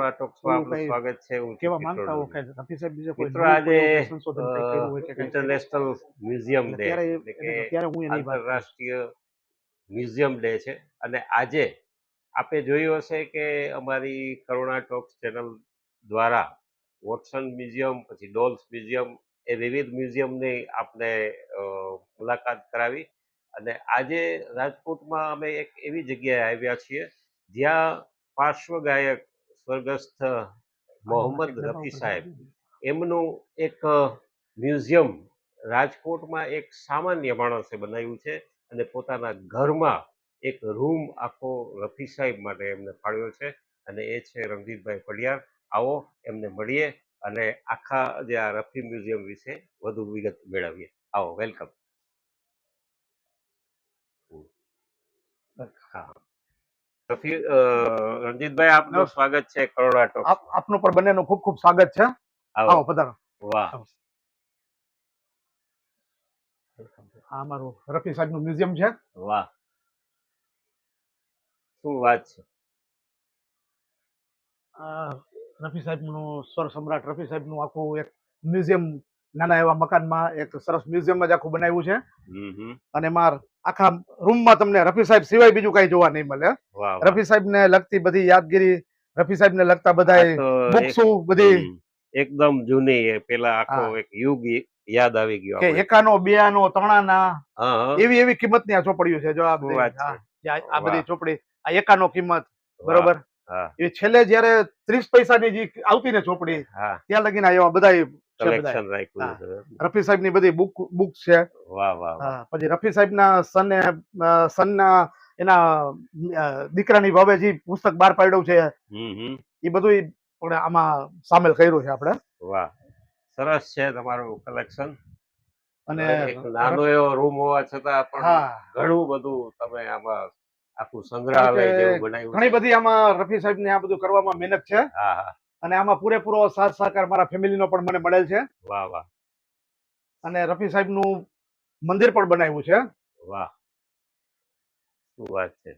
કરુણા ટોક્સમાં આપનું સ્વાગત છે હું કેવા માંગતા હો કે રફી સાહેબ બીજો કોઈ મિત્રો આજે કોઈ એવું સંશોધન કંઈ કર્યું હોય કે કંઈ ઇન્ટરનેશનલ મ્યુઝિયમ ડે ત્યારે એટલે કે એટલે ત્યારે હું એની આંતરરાષ્ટ્રીય મ્યુઝિયમ ડે છે. અને આજે આપે જોયું હશે કે અમારી કરુણા ટોક્સ ચેનલ દ્વારા વોટસન મ્યુઝિયમ પછી ડોલ્સ મ્યુઝિયમ એ વિવિધ મ્યુઝિયમની આપને મુલાકાત કરાવી. અને આજે રાજકોટમાં અમે એક એવી જગ્યાએ આવ્યા છીએ જ્યાં પાર્શ્વ ગાયક સ્વર્ગસ્થ મોહમ્મદ રફી સાહેબ. એમનું એક મ્યુઝિયમ રાજકોટમાં એક સામાન્ય માણસે બનાવ્યું છે અને પોતાના ઘરમાં એક રૂમ આખો રફી સાહેબ માટે એમને ફાળવ્યો છે અને એ છે રણજીતભાઈ પડિયાર આવો એમને મળીએ અને આખા જે આ રફી મ્યુઝિયમ વિશે વધુ વિગત મેળવીએ. આવો વેલકમ. હા. રણજીતભાઈ આપનું સ્વાગત છે કરોડા ટોક. આપ આપનું પણ બંનેનું ખૂબ ખૂબ સ્વાગત છે. આવો. પધારો. વાહ. આ મારું રફી સાહેબનું મ્યુઝિયમ છે. વાહ. શું વાત છે? આ રફી સાહેબનું સ્વર સમ્રાટ રફી સાહેબનું આખું એક મ્યુઝિયમ નાના એવા મકાનમાં એક સરસ મ્યુઝિયમ જ આખું બનાવ્યું છે. અને માર આખા રૂમમાં તમને રફી સાહેબ સિવાય બીજું કઈ જોવા નહીં મળે. રફી સાહેબ ને લગતી બધી યાદગીરી રફી સાહેબને લગતા બધા બુક્સો બધી એકદમ જૂની પેલા આખો એક યુગ યાદ આવી ગયો કે એકાનો બેનો ત્રણાના. એવી એવી કિંમતની આ ચોપડીઓ છે જો આ ચોપડીયું બધી છે? હા, આ- બધી ચોપડી આ એકાનો કિંમત બરોબર? એ છેલ્લે જયારે ત્રીસ પૈસાની જે આવતી ને ચોપડી ત્યાં લગીને એવા બધા કલેક્શન રાખ્યું છે. રફી સાહેબની બધી બુક બુક છે. વાહ વાહ. પછી રફી સાહેબ ના સન સન ના એના દીકરાની ભાવે જે પુસ્તક બહાર પાડ્યું છે. એ બધું પણ આમાં સામેલ કર્યું છે આપણે. વાહ. સરસ છે તમારું કલેક્શન. અને નાનો એવો રૂમ હોવા છતાં પણ ઘણું બધું તમે આમાં આખું સંગ્રહાલય જેવું બનાવ્યું ઘણી બધી આમાં રફી સાહેબ ને આ બધું કરવામાં મહેનત છે. હા હા. અને આમાં પૂરેપૂરો સાથ સહકાર મારા ફેમિલીનો પણ મને મળેલ છે. વાહ વાહ. અને રફી સાહેબનું મંદિર પણ બનાવ્યું છે. વાહ. શું વાત છે.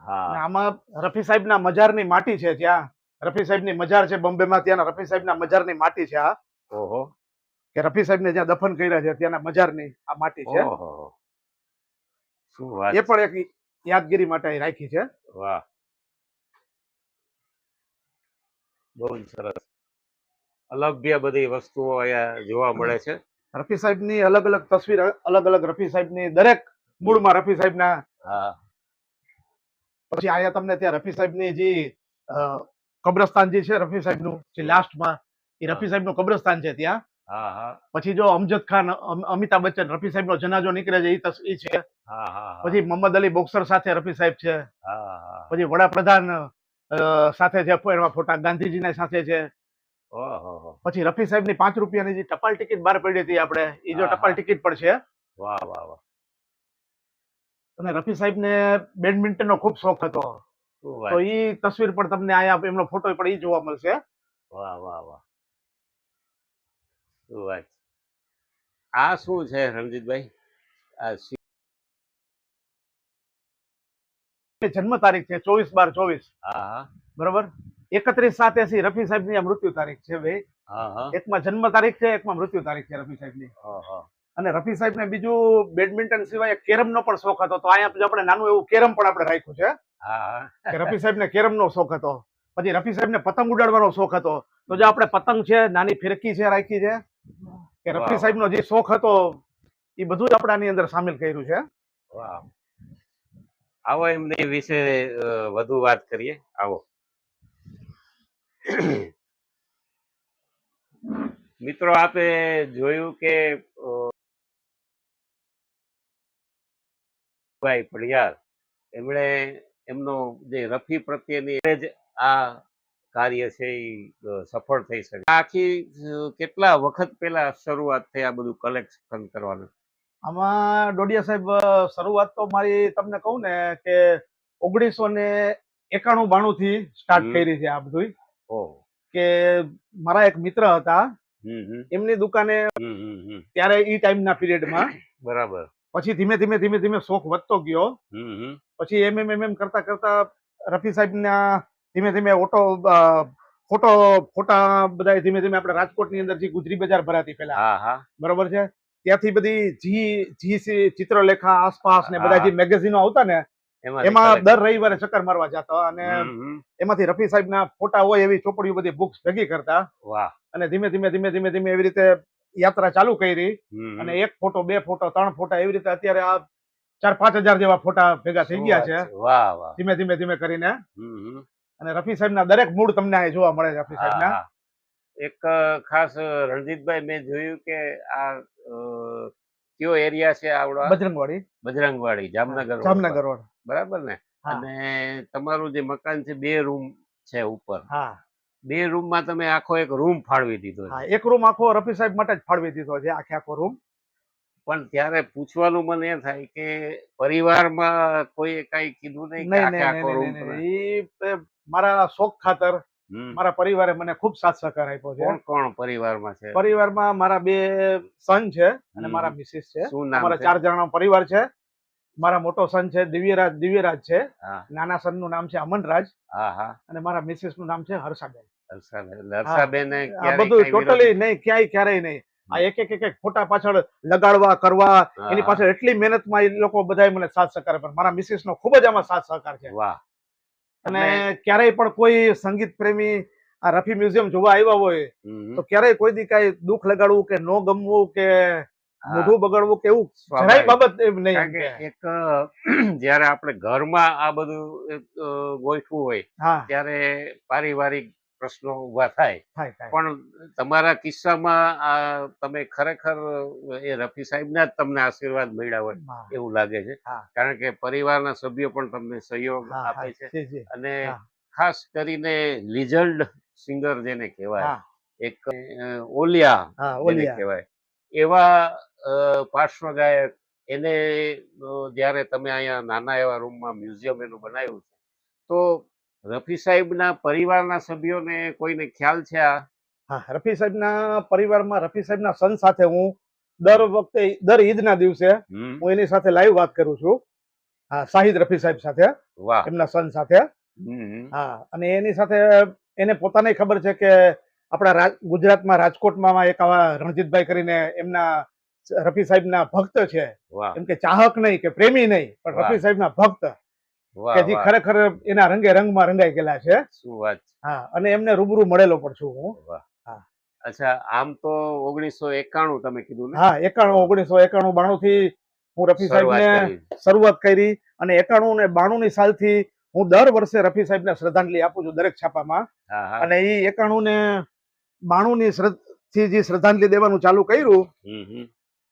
હા. આમાં રફી સાહેબ ના મજારની માટી છે ત્યાં. રફી સાહેબની મજાર છે બોમ્બેમાં ત્યાંના રફી સાહેબ ના મજારની માટી છે આ. ઓહો. કે રફી સાહેબ ને જ્યાં દફન કર્યા છે ત્યાંના મજારની આ માટી છે. ઓહો. શું વાત એ પણ એક યાદગીરી માટે રાખી છે. વાહ. બહુ જ સરસ. અલભ્ય બધી વસ્તુઓ અહીંયા જોવા મળે છે. રફી સાહેબની અલગ અલગ તસવીર અલગ અલગ રફી સાહેબની દરેક મૂળમાં રફી સાહેબ ના હા. પછી અહીંયા તમને ત્યાં રફી સાહેબની જે કબ્રસ્તાન જે છે રફી સાહેબનું જે લાસ્ટમાં એ રફી સાહેબનું કબ્રસ્તાન છે ત્યાં. પછી જો અમજદ ખાન અમિતાભ બચ્ચન રફી સાહેબ નો જનાજો નીકળે છે એ તસવીર છે. પછી મોહમ્મદ અલી બોક્સર સાથે રફી સાહેબ છે. પછી વડાપ્રધાન સાથે છે એમાં ફોટા ગાંધીજીના સાથે છે. પછી રફી સાહેબની પાંચ રૂપિયાની જે ટપાલ ટિકિટ બહાર પડી હતી આપણે એ જો ટપાલ ટિકિટ પણ છે. વાહ વાહ વાહ. અને રફી સાહેબ ને બેડમિન્ટન નો ખૂબ શોખ હતો. તો એ તસવીર પણ તમને અહીંયા એમનો ફોટો પણ એ જોવા મળશે. વાહ વાહ વાહ. શું વાત. આ શું છે રણજીતભાઈ? આ જન્મ તારીખ છે ચોવીસ બાર ચોવીસ. બરોબર? એકત્રીસ સાત રફી સાહેબની મૃત્યુ તારીખ છે ભાઈ. એકમાં જન્મ તારીખ છે એકમાં મૃત્યુ તારીખ છે રફી સાહેબની. અને રફી સાહેબ ને બીજું બેડમિન્ટન સિવાય કેરમ નો પણ શોખ હતો. તો અહીંયા આપણે નાનું એવું કેરમ પણ આપણે રાખ્યું છે. રફી સાહેબ ને કેરમ નો શોખ હતો. પછી રફી સાહેબ ને પતંગ ઉડાડવાનો શોખ હતો. તો જે આપણે પતંગ છે નાની ફિરકી છે રાખી છે કે રફી સાહેબ નો જે શોખ હતો એ બધું જ આપણાની અંદર સામેલ કર્યું છે. વાહ. આવો એમની વિશે વધુ વાત કરીએ. આવો. મિત્રો, આપે જોયું કે ભાઈ પડિયાર એમણે એમનો જે રફી પ્રત્યેની જ આ કાર્ય છે એ સફળ થઈ શકે. આખી કેટલા વખત પહેલા શરૂઆત થઈ આ બધું કલેક્શન કરવાનું? આમાં ડોડિયા સાહેબ શરૂઆત તો મારી તમને કહું ને કે ઓગણીસો ને એકાણું બાણું થી સ્ટાર્ટ કરી છે આ બધું કે મારા એક મિત્ર હતા. એમની દુકાને ત્યારે હમ ટાઈમ ત્યારે ઈ માં પીરિયડમાં બરાબર. પછી ધીમે ધીમે ધીમે ધીમે શોખ વધતો ગયો. પછી એમ એમ એમ એમ કરતા કરતા રફી સાહેબ ના ધીમે ધીમે ઓટો ફોટો ફોટા બધા ધીમે ધીમે આપણે રાજકોટની અંદર જે ગુજરી બજાર ભરાતી પેલા હા હા. બરોબર છે? ત્યાંથી બધી જી જી ચિત્રલેખા આસપાસ ને બધા જે મેગેઝીનો આવતા ને એમાં દર રવિવારે ચક્કર મારવા જતા અને. એમાંથી રફી સાહેબ ના ફોટા હોય એવી ચોપડીઓ બધી બુક્સ ભેગી કરતા. અને ધીમે ધીમે ધીમે ધીમે ધીમે એવી રીતે યાત્રા ચાલુ કરી. અને એક ફોટો બે ફોટો ત્રણ ફોટા એવી રીતે અત્યારે આ ચાર પાંચ હજાર જેવા ફોટા ભેગા થઈ ગયા છે. ધીમે ધીમે ધીમે કરીને. અને રફી સાહેબ ના દરેક મૂળ તમને અહીં જોવા મળે છે રફી સાહેબ ના એક ખાસ રણજીતભાઈ મેં જોયું કે આ કયો એરિયા છે આવડો? બજરંગવાડી. બજરંગવાડી જામનગર જામનગર રોડ બરાબર ને? અને તમારું જે મકાન છે બે રૂમ છે ઉપર. હા. બે રૂમમાં તમે આખો એક રૂમ ફાળવી દીધો હા એક રૂમ આખો રફી સાહેબ માટે જ ફાળવી દીધો છે આખે આખો રૂમ. પણ ત્યારે પૂછવાનું મને એ થાય કે પરિવારમાં કોઈએ કઈ કીધું નહીં રૂમ મારા શોખ ખાતર. મારા પરિવારે મને ખૂબ સાથ સહકાર આપ્યો છે. કોણ કોણ પરિવારમાં છે? પરિવારમાં મારા બે સન છે અને મારા મિસિસ છે. છે? ચાર જણાનો પરિવાર છે. મારા મોટો સન છે દિવ્યરાજ દિવ્યરાજ છે. નાના સનનું નામ છે અમનરાજ અને મારા મિસિસનું નામ છે હર્ષાબેન. હર્ષાબેન. બધું ટોટલી નહીં ક્યાંય ક્યારેય નહીં. આ એક એક એક એક ફોટા પાછળ લગાડવા કરવા એની પાછળ એટલી મહેનતમાં એ લોકો બધા મને સાથ સહકાર પણ મારા મિસિસ નો ખૂબ જ આમાં સાથ સહકાર છે. વાહ. અને ક્યારેય પણ કોઈ સંગીત પ્રેમી આ રફી મ્યુઝિયમ જોવા આવ્યા હોય તો ક્યારેય કોઈ દી કઈ દુઃખ લગાડવું કે ન ગમવું કે મોઢું બગાડવું કે એવું જરાય બાબત એમ નહીં. એક જ્યારે આપણે ઘરમાં આ બધું ગોઠવું હોય ત્યારે પારિવારિક પ્રશ્નો ઊભા થાય. પણ તમારા કિસ્સામાં તમે ખરેખર એ રફી સાહેબના જ તમને આશીર્વાદ મળ્યા હોય એવું લાગે છે. કારણ કે પરિવારના સભ્યો પણ તમને સહયોગ આપે છે. અને ખાસ કરીને લિઝલ્ડ સિંગર જેને કહેવાય એક ઓલિયા ઓલિયા. કહેવાય એવા પાર્શ્વ ગાયક એને જ્યારે તમે અહીંયા નાના એવા રૂમમાં મ્યુઝિયમ એનું બનાવ્યું છે તો રફી સાહેબના પરિવારના સભ્યોને કોઈને ખ્યાલ છે આ? હા, રફી સાહેબના પરિવારમાં રફી સાહેબના સન સાથે હું દર વખતે દર ઈદના દિવસે હું એની સાથે લાઈવ વાત કરું છું. હા શાહિદ રફી સાહેબ સાથે એમના સન સાથે. હા અને એની સાથે એને પોતાને ખબર છે કે આપણા ગુજરાતમાં રાજકોટમાં એક આવા રણજીતભાઈ કરીને એમના રફી સાહેબના ભક્ત છે. એમ કે ચાહક નહીં કે પ્રેમી નહીં પણ રફી સાહેબના ભક્ત. કે જે ખરેખર એના રંગે રંગમાં રંગાઈ ગયેલા છે. શું વાત હા અને એમને રૂબરૂ મળેલો પણ છું હું. અચ્છા આમ તો ઓગણીસો એકાણું તમે કીધું ને? હા એકાણું ઓગણીસો એકાણું બાણું થી હું રફી સાહેબને શરૂઆત કરી અને એકાણું ને બાણું ની સાલથી હું દર વર્ષે રફી સાહેબને શ્રદ્ધાંજલિ આપું છું દરેક છાપામાં. અને એ એકાણું ને બાણું ની થી જે શ્રદ્ધાંજલિ દેવાનું ચાલુ કર્યું.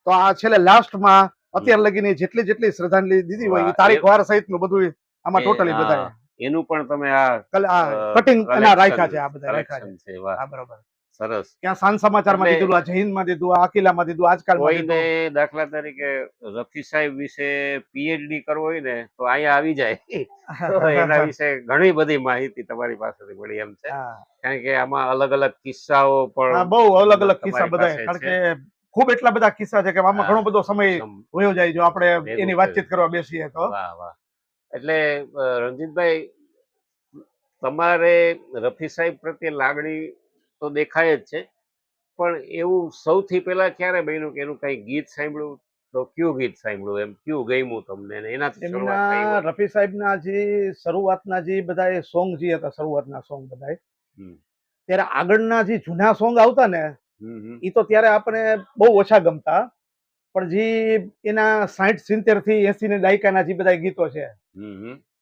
તો આ છેલ્લે લાસ્ટમાં અત્યાર લગીની જેટલી જેટલી શ્રદ્ધાંજલિ દીધી હોય તારીખ વાર વાર સહિતનું બધું આમાં ટોટલી બધા એનું પણ તમે આ કટિંગ એના રાખ્યા છે આ બધા રાખ્યા છે. હા બરોબર. સરસ. ક્યાં સાંજ સમાચારમાં દીધું આ જૈનમાં દીધું આ અકીલામાં દીધું આજકાલમાં કોઈને દાખલા તરીકે રફી સાહેબ વિશે પીએચડી કરવો હોય ને તો અહીંયા આવી જાય. એના વિશે ઘણી બધી માહિતી તમારી પાસેથી મળી એમ છે. કારણ કે આમાં અલગ અલગ કિસ્સાઓ પણ બહુ અલગ અલગ કિસ્સા બધા કારણ કે ખૂબ એટલા બધા કિસ્સા છે કે આમાં ઘણો બધો સમય વયો જાય જો આપણે એની વાતચીત કરવા બેસીએ તો. એટલે રણજીતભાઈ તમારે રફી સાહેબ પ્રત્યે લાગણી તો દેખાય જ છે પણ એવું સૌથી પહેલા ક્યારે બન્યું કે એનું કઈ ગીત સાંભળ્યું તો કયું ગીત સાંભળ્યું એમ કયું ગમ્યું તમને એનાથી એમના રફી સાહેબના જે શરૂઆતના જે બધા સોંગ જે હતા શરૂઆતના સોંગ બધા. ત્યારે આગળના જે જૂના સોંગ આવતા ને. એ તો ત્યારે આપણે બહુ ઓછા ગમતા પણ જે એના સાઠ સિત્તેરથી એસી ને દાયકાના જે બધા ગીતો છે.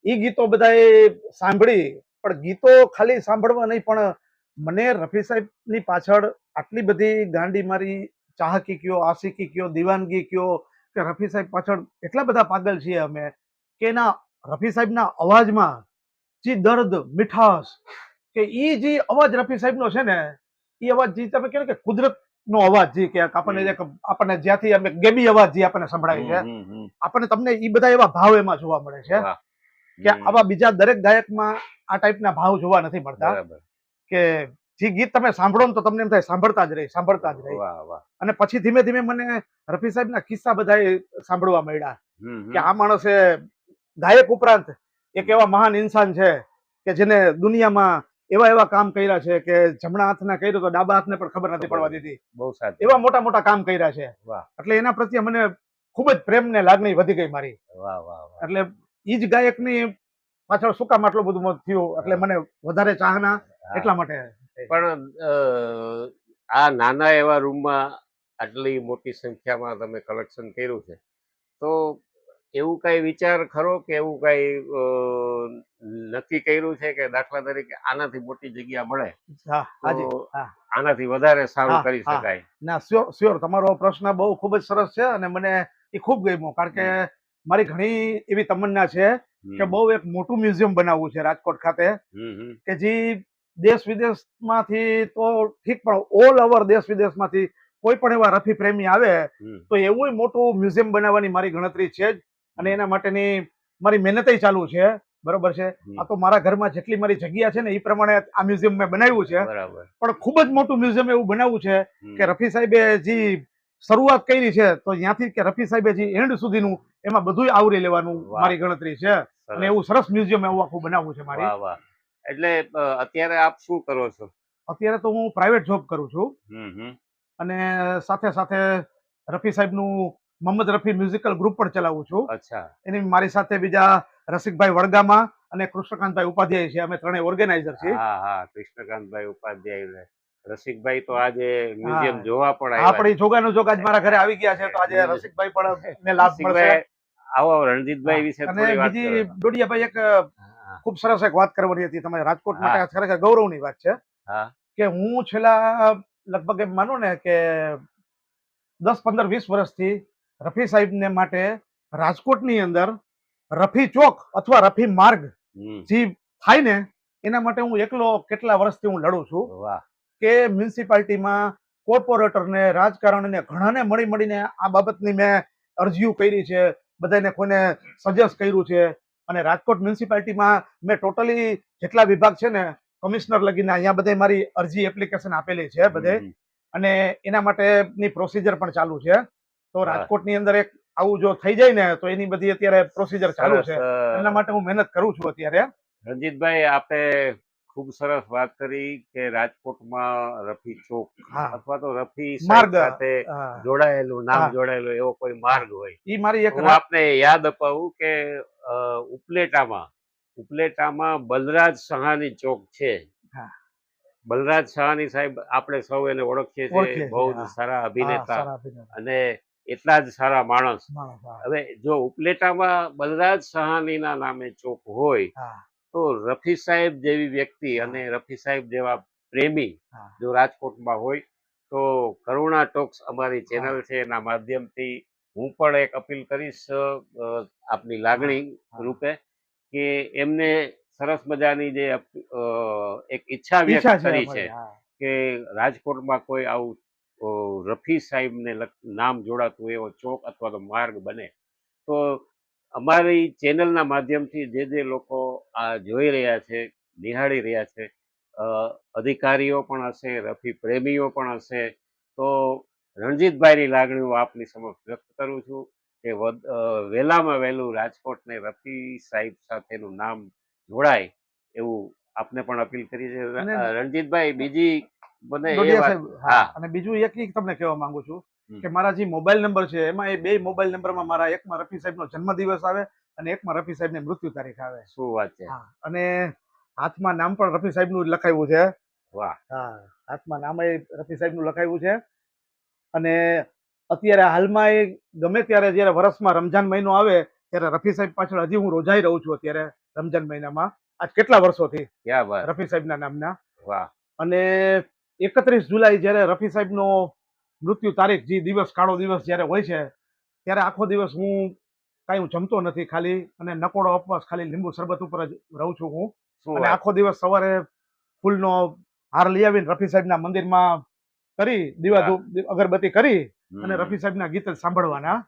એ ગીતો બધાએ સાંભળી, પણ ગીતો ખાલી સાંભળવા નહીં, પણ મને રફી સાહેબની પાછળ આટલી બધી ગાંડી મારી, ચાહકી કયો, આશિકી કયો, દીવાનગી કયો, કે રફી સાહેબ પાછળ એટલા બધા પાગલ છીએ અમે, કે એના રફી સાહેબના અવાજમાં જે દર્દ, મીઠાશ, કે એ જે અવાજ રફી સાહેબનો છે ને એ અવાજ જે તમે કહો કે કે કુદરતનો અવાજ જે કે આપણને એક આપણને જ્યાંથી અમે ગેબી અવાજ જે આપણને સંભળાય છે. આપણને તમને એ બધા એવા ભાવ એમાં જોવા મળે છે કે આવા બીજા દરેક ગાયકમાં આ ટાઈપના ભાવ જોવા નથી મળતા કે જે ગીત તમે સાંભળો ને તો તમને એમ થાય સાંભળતા જ રહી સાંભળતા જ રહી. અને પછી ધીમે ધીમે મને રફી સાહેબના કિસ્સા બધા સાંભળવા મળ્યા. કે આ માણસે ગાયક ઉપરાંત એક એવા મહાન ઇન્સાન છે કે જેને દુનિયામાં એવા એવા કામ કર્યા છે કે જમણા હાથના કર્યું તો ડાબા હાથને પણ ખબર નથી પડવા દીધી. બહુ સારું એવા મોટા મોટા કામ કર્યા છે. વાહ. એટલે એના પ્રત્યે મને ખૂબ જ પ્રેમ ને લાગણી વધી ગઈ મારી. વાહ વાહ એટલે ઈ જ ગાયકની પાછળ શું કામ આટલું બધું થયું? એટલે મને વધારે ચાહના એટલા માટે. પણ આ નાના એવા રૂમમાં આટલી મોટી સંખ્યામાં તમે કલેક્શન કર્યું છે તો એવું કઈ વિચાર ખરો કે એવું કઈ નક્કી કર્યું છે કે દાખલા તરીકે આનાથી મોટી જગ્યા મળે. આનાથી વધારે સારું કરી શકાય. ના સ્યોર સ્યોર તમારો પ્રશ્ન બહુ ખૂબ જ સરસ છે અને મને એ ખૂબ ગમ્યો કારણ કે મારી ઘણી એવી તમન્ના છે કે બહુ એક મોટું મ્યુઝિયમ બનાવવું છે રાજકોટ ખાતે. કે જે દેશ વિદેશમાંથી તો ઠીક પણ ઓલ ઓવર દેશ વિદેશમાંથી કોઈ પણ એવા રફી પ્રેમી આવે તો એવું મોટું મ્યુઝિયમ બનાવવાની મારી ગણતરી છે જ. અને એના માટેની મારી મહેનતય ચાલુ છે. બરોબર છે? આ તો મારા ઘરમાં જેટલી મારી જગ્યા છે ને એ પ્રમાણે આ મ્યુઝિયમ મેં બનાવ્યું છે. પણ ખૂબ જ મોટું મ્યુઝિયમ એવું બનાવ્યું છે કે રફી સાહેબે જે શરૂઆત કરી છે તો ત્યાંથી કે રફી સાહેબે જે એન્ડ સુધીનું એમાં બધું આવરી લેવાનું મારી ગણતરી છે. અને એવું સરસ મ્યુઝિયમ એવું આખું બનાવવું છે મારી. એટલે અત્યારે આપ શું કરો છો? અત્યારે તો હું પ્રાઇવેટ જોબ કરું છું. અને સાથે સાથે રફી સાહેબનું મોહમ્મદ રફી મ્યુઝિકલ ગ્રુપ પણ ચલાવું છું. અચ્છા. એની મારી સાથે બીજા રસિકભાઈ વડગામા અને કૃષ્ણકાંતભાઈ ઉપાધ્યાય છે. અમે ત્રણેય ઓર્ગેનાઇઝર છીએ. હા હા કૃષ્ણકાંતભાઈ ઉપાધ્યાય રસિકભાઈ તો આજે મ્યુઝિયમ જોવા પણ આવ્યા આપણે જોગાનો જોગ આજ મારા ઘરે આવી ગયા છે તો આજે રસિકભાઈ પણ ને લાભ મળશે. આવો રણજીતભાઈ વિશે થોડી વાત બીજી. ડોડિયાભાઈ એક ખૂબ સરસ એક વાત કરવાની હતી તમારે રાજકોટ માટે. ખરેખર ગૌરવની વાત છે. કે હું છેલ્લા લગભગ એમ માનું ને કે દસ પંદર વીસ વર્ષથી રફી સાહેબને માટે રાજકોટની અંદર રફી ચોક અથવા રફી માર્ગ જે થાય ને એના માટે હું એકલો કેટલા વર્ષથી હું લડું છું કે મ્યુનિસિપાલિટીમાં કોર્પોરેટરને રાજકારણીને ઘણાને મળી મળીને આ બાબતની મેં અરજીઓ કરી છે બધાને કોઈને સજેસ્ટ કર્યું છે. અને રાજકોટ મ્યુનિસિપાલિટીમાં મેં ટોટલી જેટલા વિભાગ છે ને કમિશનર લગીને અહીંયા બધે મારી અરજી એપ્લિકેશન આપેલી છે બધે. અને એના માટેની પ્રોસિજર પણ ચાલુ છે. તો રાજકોટની અંદર એક આવું જો થઈ જાય ને તો એની બધી અત્યારે પ્રોસિજર ચાલુ છે. એના માટે હું મહેનત કરું છું અત્યારે. રંજીતભાઈ આપે ખૂબ સરસ વાત કરી કે રાજકોટમાં રફી ચોક અથવા તો રફી માર્ગ સાથે જોડાયેલું નામ જોડાયેલું એવો કોઈ માર્ગ હોય. એ મારી એક આપને યાદ અપાવું કે ઉપલેટામાં ઉપલેટામાં બલરાજ સહાની ચોક છે. બલરાજ સહાની સાહેબ આપણે સૌ એને ઓળખીએ છીએ બહુ સારા અભિનેતા. અને એટલા જ સારા માણસ. હવે જો ઉપલેટામાં બલરાજ સહાનીના નામે ચોક હોય તો રફી સાહેબ જેવી વ્યક્તિ અને રફી સાહેબ જેવા પ્રેમી જો રાજકોટમાં હોય તો કરુણા ટોક્સ અમારી ચેનલ છે. એના માધ્યમથી હું પણ એક અપીલ કરીશ આપની લાગણી રૂપે કે એમને સરસ મજાની જે એક ઈચ્છા વ્યક્ત કરી છે કે રાજકોટમાં કોઈ આવું રફી સાહેબને નામ જોડાતું એવો ચોક અથવા તો માર્ગ બને. તો અમારી ચેનલના માધ્યમથી જે જે લોકો આ જોઈ રહ્યા છે નિહાળી રહ્યા છે અધિકારીઓ પણ હશે રફી પ્રેમીઓ પણ હશે તો રણજીતભાઈની લાગણીઓ આપની સમક્ષ વ્યક્ત કરું છું કે વહેલામાં વહેલું રાજકોટને રફી સાહેબ સાથેનું નામ જોડાય એવું આપને પણ અપીલ કરી છે. રણજીતભાઈ બીજી મને અને બીજું એક તમને કહેવા માંગુ છું કે મારા જે મોબાઈલ નંબર છે એમાં એ બે મોબાઈલ નંબરમાં મારા એકમાં રફી સાહેબનો જન્મદિવસ આવે અને એકમાં રફી સાહેબની મૃત્યુ તારીખ આવે. શું વાત છે? હા અને હાથમાં નામ પણ રફી સાહેબનું લખાયું છે. વાહ. હા હાથમાં નામ એ રફી સાહેબનું લખાયું છે. અને અત્યારે હાલમાં એ ગમે ત્યારે જ્યારે વર્ષમાં રમજાન મહિનો આવે ત્યારે રફી સાહેબ પાછળ હજી હું રોજાઈ રહું છું અત્યારે રમજાન મહિનામાં. આજ કેટલા વર્ષોથી રફી સાહેબના નામના? વાહ. અને એકત્રીસ જુલાઈ જ્યારે રફી સાહેબનો મૃત્યુ તારીખ જે દિવસ કાળો દિવસ જ્યારે હોય છે ત્યારે આખો દિવસ હું કાંઈ હું જમતો નથી ખાલી અને નકોડો ઉપવાસ ખાલી લીંબુ શરબત ઉપર જ રહું છું હું. અને આખો દિવસ સવારે ફૂલનો હાર લઈ આવીને રફી સાહેબના મંદિરમાં કરી દીવા અગરબત્તી કરી અને રફી સાહેબના ગીત સાંભળવાના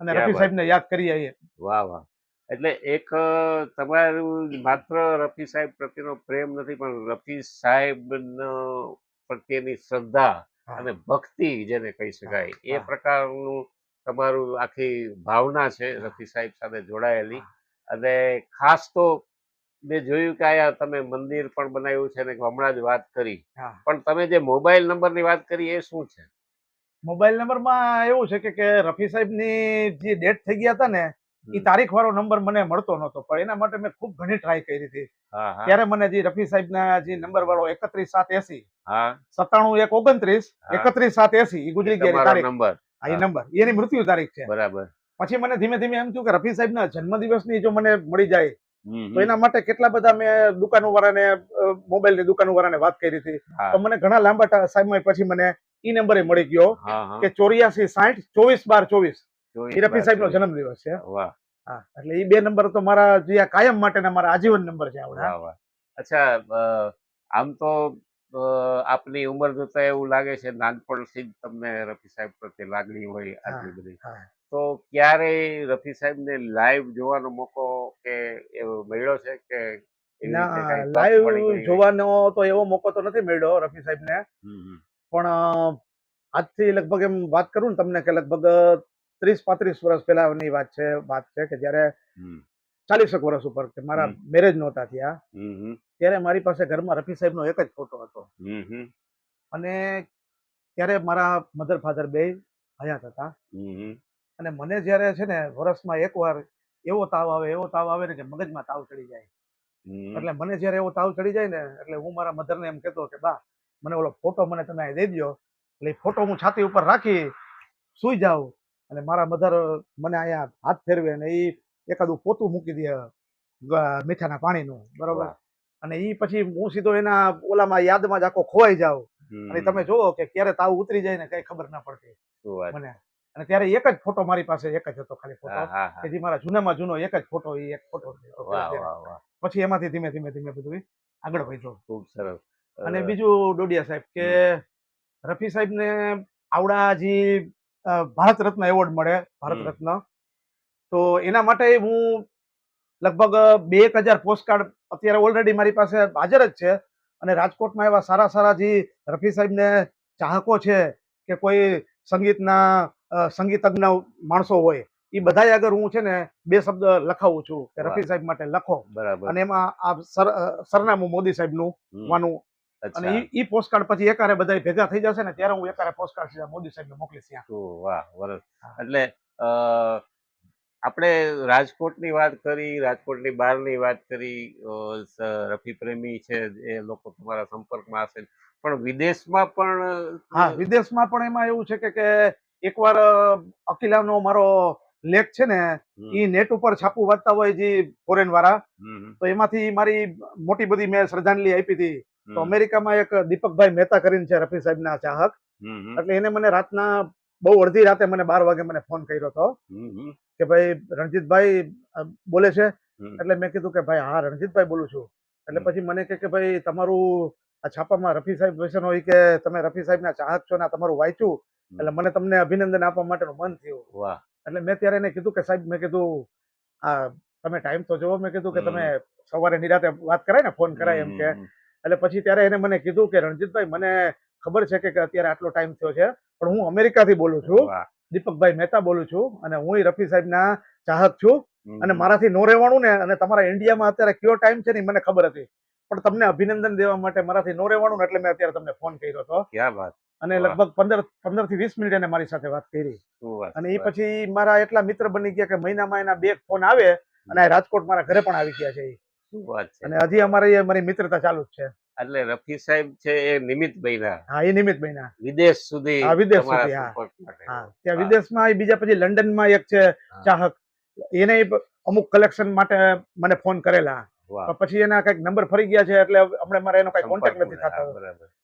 અને રફી. સાહેબને યાદ કરી આવીએ વાહ વાહ. એટલે એક તમારું માત્ર રફી સાહેબ પ્રત્યેનો પ્રેમ નથી પણ રફી સાહેબ પ્રત્યેની શ્રદ્ધા અને ભક્તિ જેને કહી શકાય એ પ્રકારનું તમારું આખી ભાવના છે રફી સાહેબ સાથે જોડાયેલી. અને ખાસ તો મેં જોયું કે આયા તમે મંદિર પણ બનાવ્યું છે ને હમણાં જ વાત કરી. પણ તમે જે મોબાઈલ નંબરની વાત કરી એ શું છે? મોબાઈલ નંબરમાં એવું છે કે કે રફી સાહેબની જે ડેટ થઈ ગયા હતા ને એ તારીખ વાળો નંબર મને મળતો નતો પણ એના માટે મેં ખૂબ ઘણી ટ્રાય કરી હતી. ત્યારે મને જે રફી સાહેબના જે નંબર વાળો એકત્રીસ સાત એસી સત્તાણું એક ઓગણત્રીસ એકત્રીસ સાત એસી એ ગુજરી ગયા તારીખ. નંબર. એ નંબર. એની મૃત્યુ તારીખ છે. બરાબર. પછી મને ધીમે ધીમે એમ થયું કે રફી સાહેબ ના જન્મદિવસની જો મને મળી જાય તો એના માટે કેટલા બધા મેં દુકાનો વાળાને મોબાઈલની દુકાનો વાળાને વાત કરી હતી. તો મને ઘણા લાંબા સમય પછી મને ઈ નંબરે મળી ગયો કે ચોર્યાસી સાઠ ચોવીસ બાર ચોવીસ. એ રફી બાર જન્મ દિવસ છે વાહ. હા એટલે એ બે નંબર તો મારા જે આ કાયમ માટેના મારા આજીવન નંબર છે આવડા. અચ્છા આમ તો આપની ઉંમર જોતા એવું લાગે છે નાનપણથી જ તમને રફી સાહેબ પ્રત્યે લાગણી હોય આટલી બધી. તો ક્યારે રફી સાહેબને લાઈવ જોવાનો મોકો કે એવો મળ્યો છે કે ના લાઈવ? જોવાનો તો એવો મોકો તો નથી મળ્યો રફી સાહેબને. હમ, હમ. પણ આજથી લગભગ એમ વાત કરું ને તમને કે લગભગ ત્રીસ પાંત્રીસ વર્ષ પહેલાની વાત છે વાત છે કે જ્યારે ચાલીસેક વર્ષ ઉપર કે મારા મેરેજ નહોતા થયા. ત્યારે મારી પાસે ઘરમાં રફી સાહેબનો એક જ ફોટો હતો. અને ત્યારે મારા મધર ફાધર બે હયાત હતા. અને મને જ્યારે છે ને વર્ષમાં એકવાર એવો તાવ આવે એવો તાવ આવે ને કે મગજમાં તાવ ચડી જાય. એટલે મને જ્યારે એવો તાવ ચડી જાય ને એટલે હું મારા મધરને એમ કહેતો કે બા મને ઓલો ફોટો મને તમે દઈ દો એટલે ફોટો હું છાતી ઉપર રાખી સુઈ જાઉં. અને મારા મધર મને અહીંયા હાથ ફેરવે અને એ એકાદું પોતું મૂકી દે મીઠાના પાણીનું બરોબર? અને એ પછી હું સીધો એના ઓલામાં યાદમાં જ આખો ખોવાઈ જાઉં. અને તમે જુઓ કે ક્યારે તાવ ઉતરી જાય ને કઈ ખબર ના પડતી મને. અને ત્યારે એક જ ફોટો મારી પાસે એક જ હતો ખાલી ફોટો. કે જે મારા જૂનામાં જૂનો એક જ ફોટો એ એક ફોટો પછી એમાંથી ધીમે ધીમે ધીમે બધું આગળ વધ્યો. ખૂબ સરસ. અને બીજું ડોડિયા સાહેબ કે રફી સાહેબને આવડા જે ભારત રત્ન એવોર્ડ મળે ભારત રત્ન. તો એના માટે હું લગભગ બે એક હજાર પોસ્ટકાર્ડ અત્યારે ઓલરેડી મારી પાસે હાજર જ છે. અને રાજકોટમાં એવા સારા સારા જે રફી સાહેબને ચાહકો છે કે કોઈ સંગીતના સંગીતજ્ઞ માણસો હોય એ બધાય આગળ હું છે ને બે શબ્દ લખાવું છું કે રફી સાહેબ માટે લખો. બરાબર. અને એમાં આ સર- સરનામું મોદી સાહેબનું. વાનું અને ઈ પોસ્ટકાર્ડ પછી એકારે બધા ભેગા થઈ જશે ને ત્યારે હું એકારે પોસ્ટકાર્ડ સીધા મોદી સાહેબને મોકલીશ ત્યાં. વાહ વરસ. એટલે આપણે રાજકોટની વાત કરી રાજકોટની બહારની વાત કરી રફી પ્રેમી છે એ લોકો તમારા સંપર્કમાં હશે. પણ વિદેશમાં પણ હા વિદેશમાં પણ એમાં એવું છે કે કે એકવાર અકિલાનો મારો લેખ છે ને એ નેટ ઉપર છાપું વાંચતા હોય જે ફોરેન વાળા તો એમાંથી મારી મોટી બધી મેં શ્રદ્ધાંજલિ આપી હતી. તો અમેરિકામાં એક દીપકભાઈ મહેતા કરીને છે રફી સાહેબના ચાહક. એટલે એને મને રાતના બહુ અડધી રાતે મને બાર વાગે મને ફોન કર્યો હતો કે ભાઈ રણજીતભાઈ બોલે છે? એટલે મેં કીધું કે ભાઈ હા રણજીતભાઈ બોલું છું. એટલે પછી મને કે ભાઈ તમારું આ છાપામાં રફી સાહેબ વ્યસન હોય કે તમે રફી સાહેબના ચાહક છો ને તમારું વાંચ્યું? એટલે મને તમને અભિનંદન આપવા માટેનું મન થયું. એટલે મેં ત્યારે એને કીધું કે સાહેબ મેં કીધું આ તમે ટાઈમ તો જોવો મેં કીધું કે તમે સવારે નિરાતે વાત કરાય ને ફોન કરાય એમ કે. એટલે પછી ત્યારે એને મને કીધું કે રણજીતભાઈ મને ખબર છે કે અત્યારે આટલો ટાઈમ થયો છે પણ હું અમેરિકાથી બોલું છું. દીપકભાઈ મહેતા બોલું છું અને હું રફી સાહેબના ચાહક છું અને મારાથી નો રહેવાનું ને અને તમારા ઇન્ડિયામાં અત્યારે કયો ટાઈમ છે ને મને ખબર હતી. પણ તમને અભિનંદન દેવા માટે મારાથી નો રહેવાનું એટલે મેં અત્યારે તમને ફોન કર્યો હતો. ક્યાં વાત. અને લગભગ પંદર પંદરથી વીસ મિનિટ એને મારી સાથે વાત કરી. અને એ પછી મારા એટલા મિત્ર બની ગયા કે મહિનામાં એના બે ફોન આવે અને રાજકોટ મારા ઘરે પણ આવી ગયા છે ઈ. શું વાત છે? અને હજી અમારી અમારી મિત્રતા ચાલુ જ છે. એટલે રફી સાહેબ છે એ નિમિત બન્યા? હા એ નિમિત મહિના વિદેશ સુધી હા, વિદેશ સુધી, હા. ત્યાં વિદેશમાં બીજા પછી લંડનમાં એક છે ચાહક. એને અમુક કલેક્શન માટે મને ફોન કરેલા. પછી એના કંઈક નંબર ફરી ગયા છે એટલે હમણાં મારે એનો કઈ કોન્ટેક્ટ નથી થતો.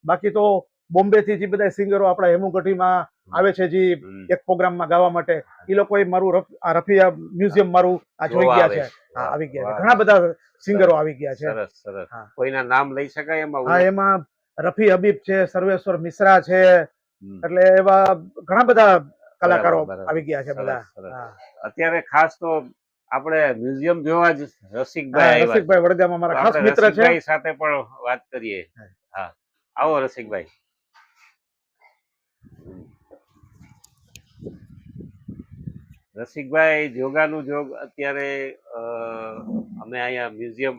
બાકી તો બોમ્બે થી જે બધા સિંગરો આપણા હેમુગઢીમાં આવે છે જે. એક પ્રોગ્રામમાં ગાવા માટે એ લોકોએ મારું આ રફિયા મ્યુઝિયમ મારું આ જોઈ ગયા છે. હા આવી ગયા છે. ઘણા બધા સિંગરો આવી ગયા છે. સરસ સરસ. કોઈના નામ લઈ શકાય એમાં હા એમાં રફી હબીબ છે સર્વેશ્વર મિશ્રા છે એટલે એવા ઘણા બધા કલાકારો આવી ગયા છે બધા. અત્યારે ખાસ તો આપણે મ્યુઝિયમ જોવા જ રસિકભાઈ રસિકભાઈ વડગામમાં મારા ખાસ મિત્ર છે. સાથે પણ વાત કરીએ. હા. આવો રસિકભાઈ. રસિકભાઈ જોગાનું જોગ અત્યારે અમે અહીંયા મ્યુઝિયમ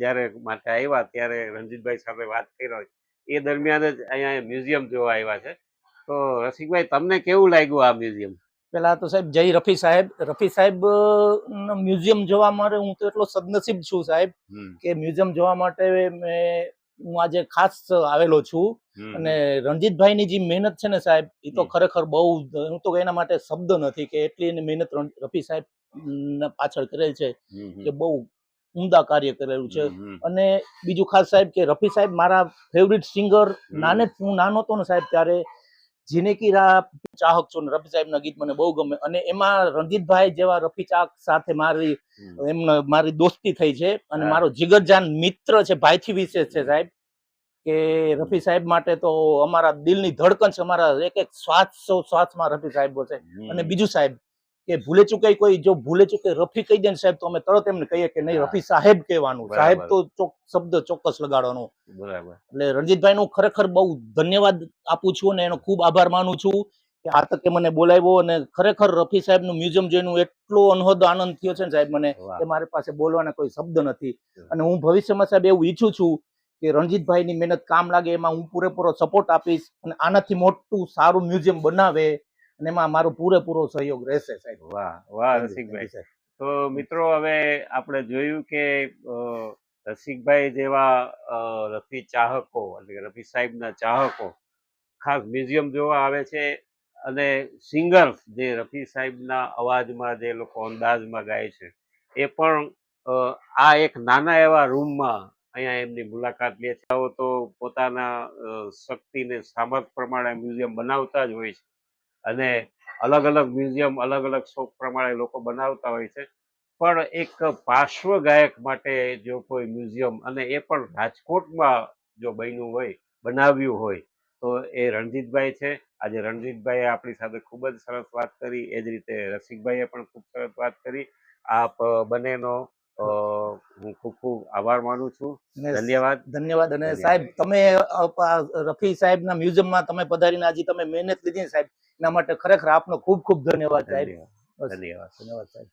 જ્યારે માટે આવ્યા ત્યારે રણજીતભાઈ સાથે વાત કરી એ દરમિયાન જ અહીંયા મ્યુઝિયમ જોવા આવ્યા છે. તો રસિકભાઈ તમને કેવું લાગ્યું આ મ્યુઝિયમ? પેલા તો સાહેબ જય રફી સાહેબ. રફી સાહેબ નો મ્યુઝિયમ જોવા માટે હું તો એટલો સદનસીબ છું સાહેબ કે મ્યુઝિયમ જોવા માટે મેં હું આજે ખાસ આવેલો છું. અને રણજીતભાઈની જે મહેનત છે ને સાહેબ એ તો ખરેખર બહુ હું તો એના માટે શબ્દ નથી કે એટલી એની મહેનત રફી સાહેબ પાછળ કરેલ છે કે બહુ ઉમદા કાર્ય કરેલું છે. અને બીજું ખાસ સાહેબ કે રફી સાહેબ મારા ફેવરિટ સિંગર નાને હું નાનો હતો ને સાહેબ ત્યારે જીનેકી રા ચાહક છું રફી સાહેબના ગીત મને બહુ ગમે. અને એમાં રણજીતભાઈ જેવા રફી ચાહક સાથે મારી એમને મારી દોસ્તી થઈ છે. અને મારો જીગરજાન મિત્ર છે ભાઈથી વિશેષ છે સાહેબ કે રફી સાહેબ માટે તો અમારા દિલની ધડકન છે અમારા એક એક શ્વાસ સૌ શ્વાસમાં રફી સાહેબ છે. અને બીજું સાહેબ કે ભૂલે ચૂકાઈ કોઈ જો ભૂલે ચૂકે રફી કહી દે ને સાહેબ તો અમે તરત એમને કહીએ કે નહીં રફી સાહેબ કહેવાનું. સાહેબ તો ચોક શબ્દ ચોક્કસ લગાડવાનો. બરાબર. એટલે રણજીતભાઈ નું ખરેખર બહુ ધન્યવાદ આપું છું અને એનો ખૂબ આભાર માનું છું કે આ તકે મને બોલાવ્યો અને ખરેખર રફી સાહેબનું મ્યુઝિયમ જોઈને એટલો અનહદ આનંદ થયો છે ને સાહેબ મને કે મારી પાસે બોલવાના કોઈ શબ્દ નથી. અને હું ભવિષ્યમાં સાહેબ એવું ઈચ્છું છું કે રણજીતભાઈની મહેનત કામ લાગે એમાં હું પૂરેપૂરો સપોર્ટ આપીશ અને આનાથી મોટું સારું મ્યુઝિયમ બનાવે અને એમાં મારો પૂરેપૂરો સહયોગ રહેશે સાહેબ. વાહ વાહ રસિકભાઈ. સાહેબ. તો મિત્રો હવે આપણે જોયું કે રસિકભાઈ જેવા રફી ચાહકો એટલે રફી સાહેબના ચાહકો ખાસ મ્યુઝિયમ જોવા આવે છે અને સિંગર્સ જે રફી સાહેબના અવાજમાં જે લોકો અંદાજમાં ગાય છે એ પણ આ એક નાના એવા રૂમમાં અહીંયા એમની મુલાકાત લે છે. તો પોતાના શક્તિને સામર્થ પ્રમાણે મ્યુઝિયમ બનાવતા જ હોય છે. અને અલગ અલગ મ્યુઝિયમ અલગ અલગ શોખ પ્રમાણે લોકો બનાવતા હોય છે. પણ એક પાર્શ્વ ગાયક માટે જો કોઈ મ્યુઝિયમ અને એ પણ રાજકોટમાં જો બન્યું હોય, બનાવ્યું હોય, તો એ રણજીતભાઈ છે. આજે રણજીતભાઈએ આપણી સાથે ખૂબ જ સરસ વાત કરી. એ જ રીતે રસિકભાઈએ પણ ખૂબ સરસ વાત કરી. આપ બંનેનો હું ખૂબ ખૂબ આભાર માનું છું. ધન્યવાદ. ધન્યવાદ. અને સાહેબ તમે રફી સાહેબ રફી સાહેબના મ્યુઝિયમમાં તમે પધારીને આજે તમે મહેનત લીધી ને સાહેબ એના માટે ખરેખર આપનો ખૂબ ખૂબ ધન્યવાદ સાહેબ. ધન્યવાદ. ધન્યવાદ સાહેબ.